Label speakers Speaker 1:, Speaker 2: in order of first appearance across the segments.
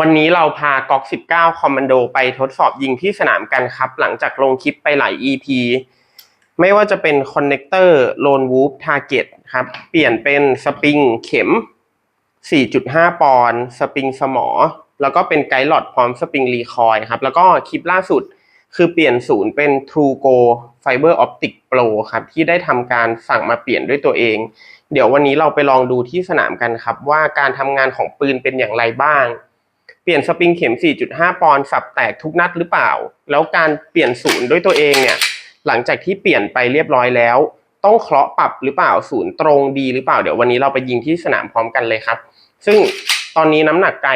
Speaker 1: วันนี้เราพาก๊อก 19 คอมมานโดไปทดสอบยิงที่สนามกันครับ หลังจากลงคลิปไปหลาย EP ไม่ว่าจะเป็นคอนเน c เตอร์โลนวูฟทาร์เก็ตครับ เปลี่ยนเป็นสปริงเข็ม 4.5 ปอนด์สปริงสมอ แล้วก็เป็นไกด์หลอดพร้อมสปริงรีคอยครับ แล้วก็คลิปล่าสุดคือเปลี่ยนศูนย์เป็น True Go Fiber Optic Pro ครับ ที่ได้ทำการสั่งมาเปลี่ยนด้วยตัวเอง เดี๋ยววันนี้เราไปลองดูที่สนามกันครับ ว่าการทำงานของปืนเป็นอย่างไรบ้าง เปลี่ยนสปริงเข็ม 4.5 ปอนด์สับแตกทุกนัดหรือเปล่า แล้วการเปลี่ยนศูนย์ด้วยตัวเองเนี่ยหลังจากที่เปลี่ยนไปเรียบร้อยแล้ว ต้องเคาะปรับหรือเปล่าศูนย์ตรงดีหรือเปล่าเดี๋ยววันนี้เราไปยิงที่สนามพร้อมกันเลยครับ ซึ่งตอนนี้น้ำหนักไกล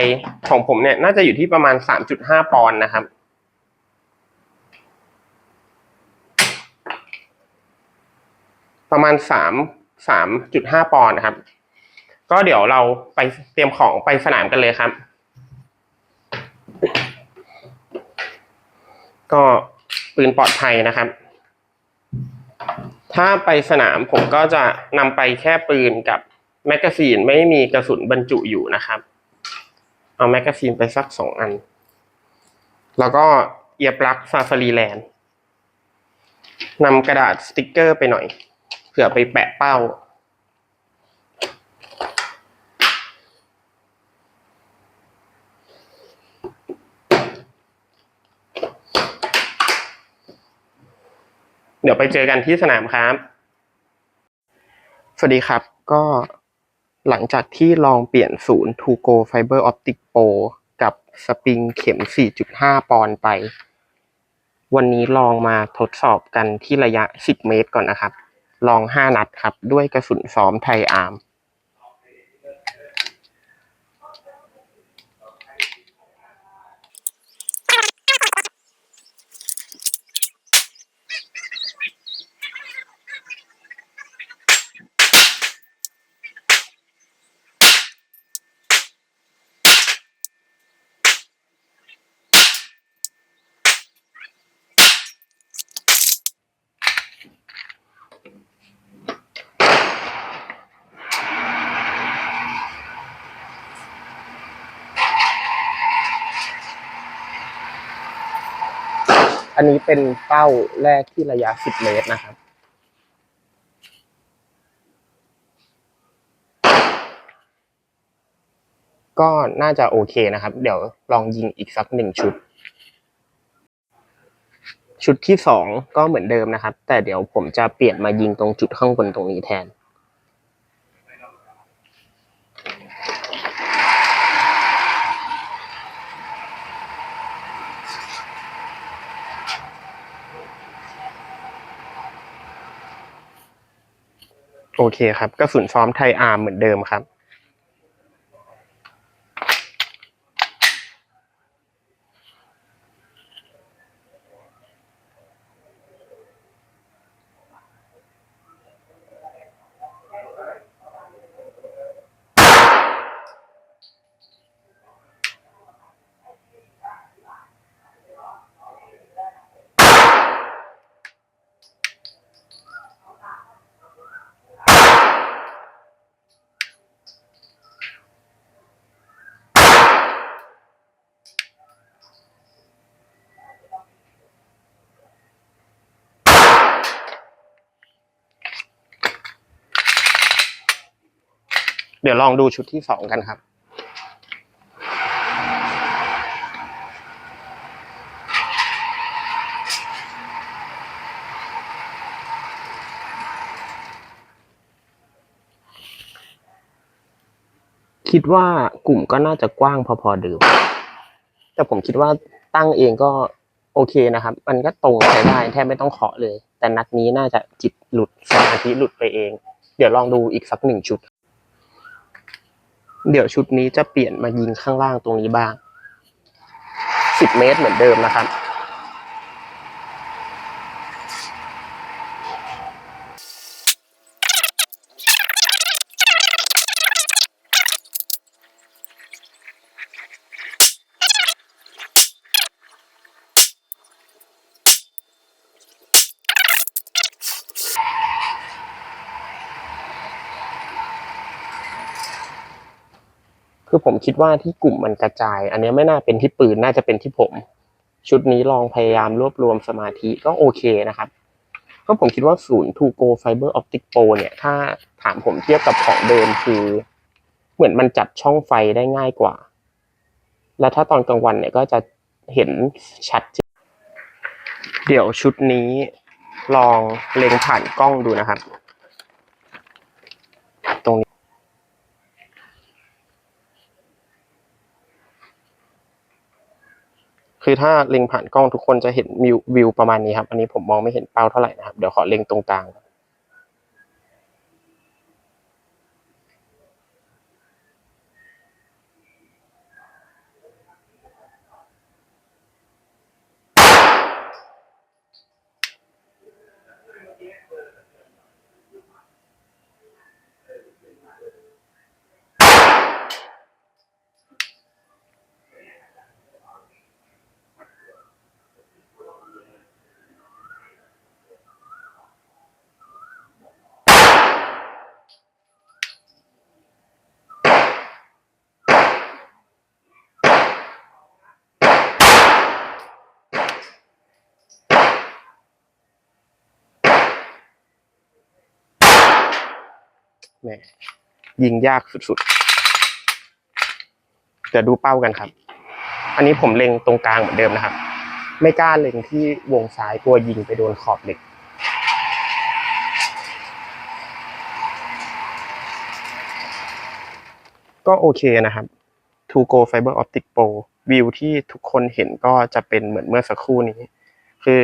Speaker 1: ของผมเนี่ยน่าจะอยู่ที่ประมาณ 3.5 ปอนด์นะครับประมาณสามสามจุดห้าปอนด์นะครับ ก็เดี๋ยวเราไปเตรียมของไปสนามกันเลยครับ ก็ปืนปลอดภัยนะครับ ถ้าไปสนามผมก็จะนำไปแค่ปืนกับแมกกาซีนไม่มีกระสุนบรรจุอยู่นะครับ เอาแมกกาซีนไปสักสองอัน แล้วก็เอียร์ปลั๊กซาฟารีแลนด์นำกระดาษสติกเกอร์ไปหน่อย เผื่อไปแปะเป้า เดี๋ยวไปเจอกันที่สนามครับ สวัสดีครับ ก็หลังจากที่ลองเปลี่ยนศูนย์ To Go Fiber Optic Pro กับสปริงเข็ม 4.5 ปอนด์ไป วันนี้ลองมาทดสอบกันที่ระยะ 10 เมตรก่อนนะครับ ลอง 5 นัดครับ ด้วยกระสุนซ้อมไทยอาร์ม อันนี้เป็นเป้าแรกที่ระยะ 10 เมตรนะครับ ก็น่าจะโอเคนะครับ เดี๋ยวลองยิงอีกสักหนึ่งชุด ชุดที่สองก็เหมือนเดิมนะครับ แต่เดี๋ยวผมจะเปลี่ยนมายิงตรงจุดข้างบนตรงนี้แทน โอเคครับกระสุนซ้อมไทยอาร์มเหมือนเดิมครับ เดี๋ยวลองดูชุดที่สองกันครับ คิดว่ากลุ่มก็น่าจะกว้างพอๆเดิมแต่ผมคิดว่าตั้งเองก็โอเคนะครับ มันก็ตรงใช้ได้แทบไม่ต้องเคาะเลย แต่นัดนี้น่าจะจิตหลุดสมาธิหลุดไปเอง เดี๋ยวลองดูอีกสักหนึ่งชุด เดี๋ยวชุดนี้จะเปลี่ยนมายิงข้างล่างตรงนี้บ้าง 10 เมตรเหมือนเดิมนะครับ คือผมคิดว่าที่กลุ่มมันกระจาย อันนี้ไม่น่าเป็นที่ปืนน่าจะเป็นที่ผม ชุดนี้ลองพยายามรวบรวมสมาธิก็โอเคนะครับก็ผมคิดว่าศูนย์ To Go Fiber Optic Pro เนี่ยถ้าถามผมเทียบกับของเดิมคือ เหมือนมันจัดช่องไฟได้ง่ายกว่า แล้วถ้าตอนกลางวันเนี่ยก็จะเห็นชัดเจนเดี๋ยวชุดนี้ลองเล็งผ่านกล้องดูนะครับ ตรงนี้ คือถ้าเล็งผ่านกล้องทุกคนจะเห็นวิววิวประมาณนี้ครับ อันนี้ผมมองไม่เห็นเป้าเท่าไหร่นะครับ เดี๋ยวขอเล็งตรงกลาง แหมยิงยากสุดๆ เดี๋ยวดูเป้ากันครับ อันนี้ผมเล็งตรงกลางเหมือนเดิมนะครับ ไม่กล้าเล็งที่วงซ้ายกลัวยิงไปโดนขอบเหล็ก ก็โอเคนะครับ To Go Fiber Optic Pro วิวที่ทุกคนเห็นก็จะเป็นเหมือนเมื่อสักครู่นี้ คือ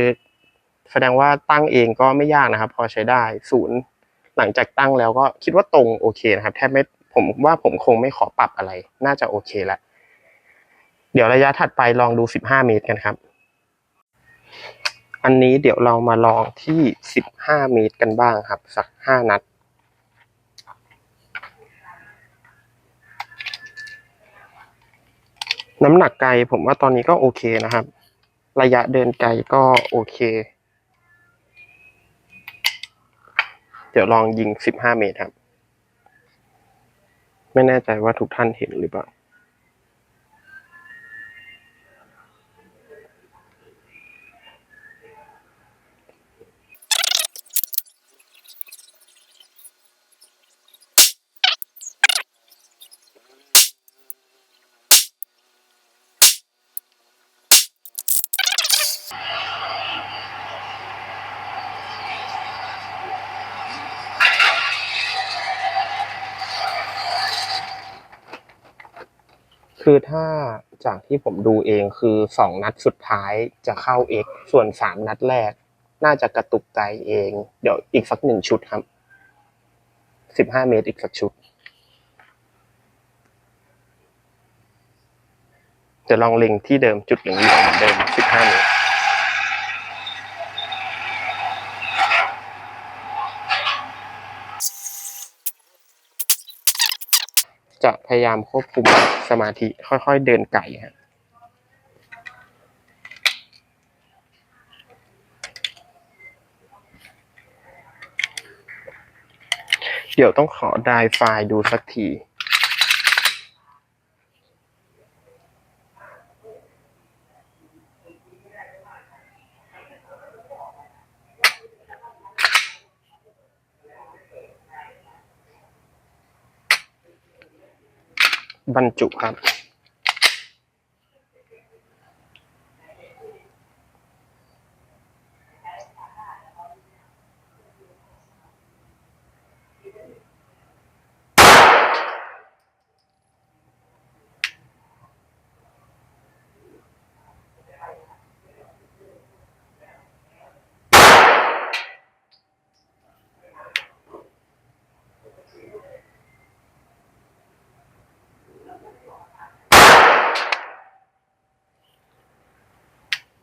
Speaker 1: แสดงว่าตั้งเองก็ไม่ยากนะครับ พอใช้ได้ศูนย์ หลังจากตั้งแล้วก็คิดว่าตรงโอเคนะครับแทบไม่ผมว่าผมคงไม่ขอปรับอะไร น่าจะโอเคแล้วเดี๋ยวระยะถัดไปลองดู 15 เมตรกันครับ อันนี้เดี๋ยวเรามาลองที่ 15 เมตรกันบ้างครับ สัก 5 นัดน้ำหนักไกลผมว่าตอนนี้ก็โอเคนะครับ ระยะเดินไกลก็โอเค ดี๋ยวลองยิง15เมตรครับ ไม่แน่ใจว่าทุกท่านเห็นหรือเปล่า คือถ้าจากที่ผมดูเองคือสองนัดสุดท้ายจะเข้า X ส่วนสามนัดแรก น่าจะกระตุกใจเอง เดี๋ยวอีกสักหนึ่งชุดครับสิบห้าเมตรอีกสักชุด จะลองเล็งที่เดิมจุดเหลืองๆเหมือนเดิมสิบห้าเมตร จะพยายามควบคุมสมาธิค่อยๆเดินไก่ฮะเดี๋ยวต้องขอไดไฟล์ดูสักที บรรจุครับ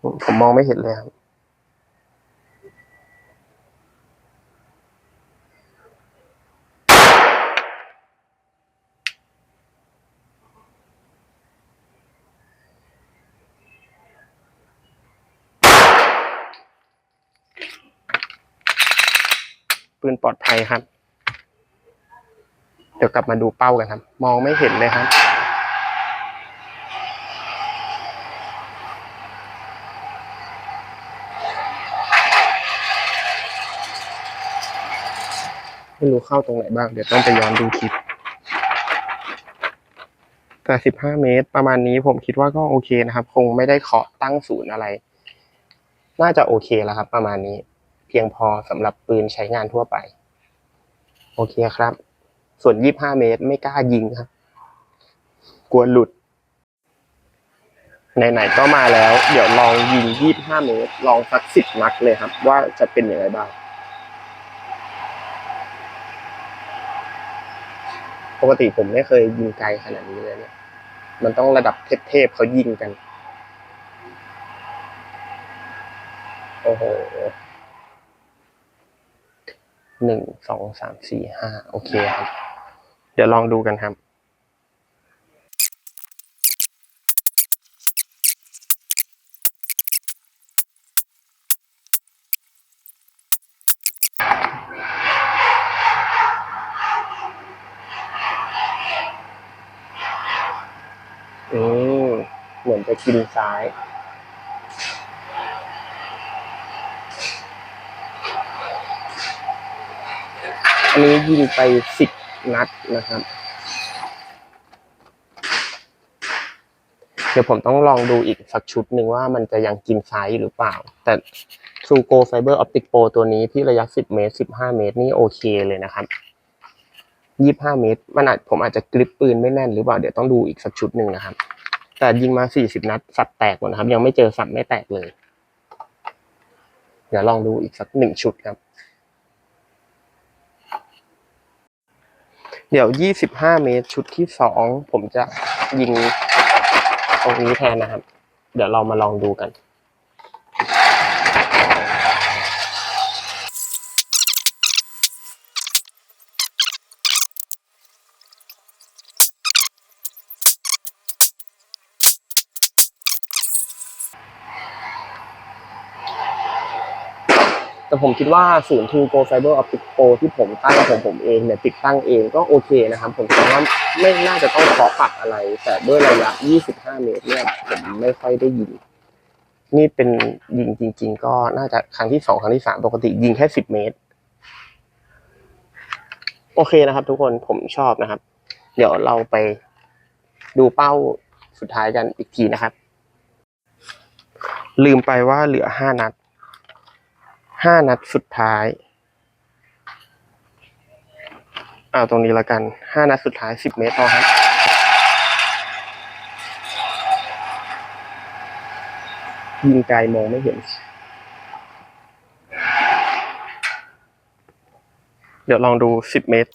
Speaker 1: ผมมองไม่เห็นเลยครับปืนปลอดภัยครับ เดี๋ยวกลับมาดูเป้ากันครับ มองไม่เห็นเลยครับ ไม่รู้เข้าตรงไหนบ้าง เดี๋ยวต้องไปย้อนดูคลิป แต่สิบห้าเมตรประมาณนี้ผมคิดว่าก็โอเคนะครับ คงไม่ได้เคาะตั้งศูนย์อะไร น่าจะโอเคแล้วครับ ประมาณนี้ เพียงพอสำหรับปืนใช้งานทั่วไป โอเคครับ ส่วนยี่ห้าเมตรไม่กล้ายิงครับ กลัวหลุดไหนๆก็มาแล้ว เดี๋ยวลองยิงยี่ห้าเมตร ลองสักสิบนัดเลยครับ ว่าจะเป็นอยังไงบ้าง ปกติผมไม่เคยยิงไกลขนาดนี้เลยเนี่ย มันต้องระดับเทพๆเขายิงกัน โอ้โหหนึ่งสองสามสี่ห้าโอเคครับ เดี๋ยวลองดูกันครับ อืมเหมือน จะกินซ้ายอันนี้ยิงไปสิบนัดนะครับ เดี๋ยวผมต้องลองดูอีกสักชุดหนึ่งว่ามันจะยังกินซ้ายหรือเปล่า แต่ True Go Fiber Optic Pro ตัวนี้ที่ระยะ 10 เมตร 15 เมตรนี่โอเคเลยนะครับ 25 เมตร มันอาจผมอาจจะกริปปืนไม่แน่นหรือเปล่า เดี๋ยวต้องดูอีกสักชุดหนึ่งนะครับ แต่ยิงมาสี่สิบนัด สัตว์แตกหมดนะครับ ยังไม่เจอสัตว์ไม่แตกเลย เดี๋ยวลองดูอีกสักหนึ่งชุดครับ เดี๋ยวยี่สิบห้าเมตรชุดที่สองผมจะยิงตรงนี้แทนนะครับ เดี๋ยวเรามาลองดูกัน ผมคิดว่าศูนย์ True Go Fiber Optic Pro ที่ผมตั้งของผมเองเนี่ยติดตั้งเองก็โอเคนะครับ ผมคิดว่าไม่น่าจะต้องเคาะปรับอะไร แต่ด้วยระยะ 25 เมตรเนี่ยผมไม่ค่อยได้ยิง นี่เป็นยิงจริง ๆ ก็น่าจะครั้งที่สองครั้งที่สามปกติยิงแค่ 10 เมตร โอเคนะครับ ทุกคนผมชอบนะครับ เดี๋ยวเราไปดูเป้าสุดท้ายกันอีกทีนะครับ ลืมไปว่าเหลือ 5 นัด ห้านัดสุดท้าย เอาตรงนี้ล้วกันห้านัดสุดท้ายสิบเมตรพอครับยิงไกลมองไม่เห็น เดี๋ยวลองดูสิบเมตร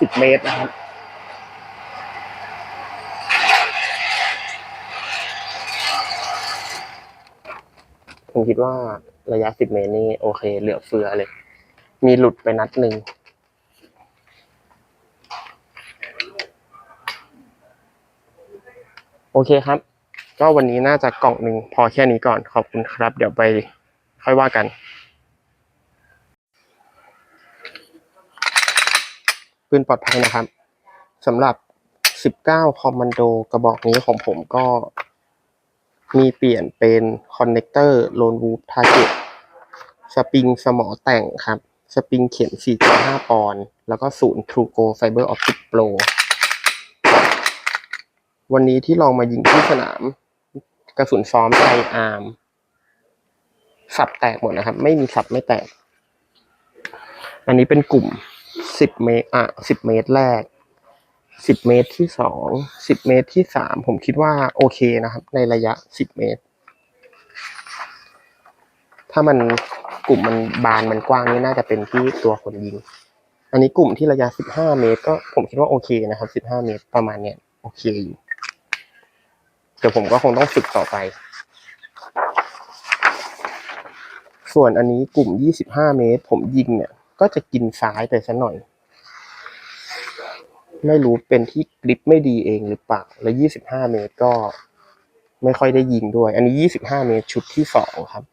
Speaker 1: สิบเมตรนะครับ ผมคิดว่าระยะสิบเมตรนี่โอเค เหลือเฟือเลย มีหลุดไปนัดหนึ่งโอเคครับ ก็วันนี้น่าจะกล่องหนึ่งพอแค่นี้ก่อนขอบคุณครับ เดี๋ยวไปค่อยว่ากันปืนปลอดภัยนะครับสำหรับ 19 คอมมานโดกระบอกนี้ของผมก็ มีเปลี่ยนเป็นคอนเน c เตอร์โลนวูฟทาร์เก็ตสปริงสมอแต่งครับ สปริงเข็ม 4.5 ปอนด์แล้วก็ศูนย์ True Go Fiber Optic Pro วันนี้ที่ลองมายิงที่สนาม กระสุนซ้อมไทอาร์มสับแตกหมดนะครับ ไม่มีสับไม่แตก อันนี้เป็นกลุ่ม 10 เมตรอะ10 เมตรแรก 10เมตรที่สอง10เมตรที่สามผมคิดว่าโอเคนะครับ ในระยะ10เมตร ถ้ามันกลุ่มมันบานมันกว้างนี่น่าจะเป็นที่ตัวคนยิง อันนี้กลุ่มที่ระยะ15เมตร ก็ผมคิดว่าโอเคนะครับ15เมตรประมาณเนี้ยโอเคอยู่เดี๋ยวผมก็คงต้องฝึกต่อไป ส่วนอันนี้กลุ่ม25เมตร ผมยิงเนี่ย ก็จะกินซ้ายไปซะหน่อย ไม่รู้เป็นที่กริปไม่ดีเองหรือเปล่าแล้ว 25 เมตรก็ไม่ค่อยได้ยิงด้วย อันนี้ 25 เมตรชุดที่สองครับ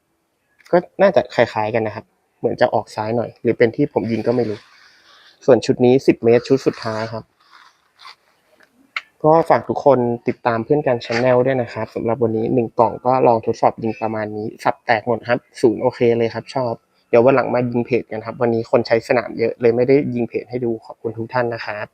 Speaker 1: ก็น่าจะคล้ายๆกันนะครับ เหมือนจะออกซ้ายหน่อย หรือเป็นที่ผมยิงก็ไม่รู้ ส่วนชุดนี้ 10 เมตรชุดสุดท้ายครับ ก็ฝากทุกคนติดตามเพื่อนกันช n แนลด้วยนะครับสำหรับวันนี้หนึ่งกล่องก็ลองทดสอบยิงประมาณนี้สับแตกหมดครับศูนย์โอเคเลยครับ ชอบเดี๋ยววันหลังมายิงเพจกันครับ วันนี้คนใช้สนามเยอะเลยไม่ได้ยิงเพจให้ดูขอบคุณทุกท่านนะครับ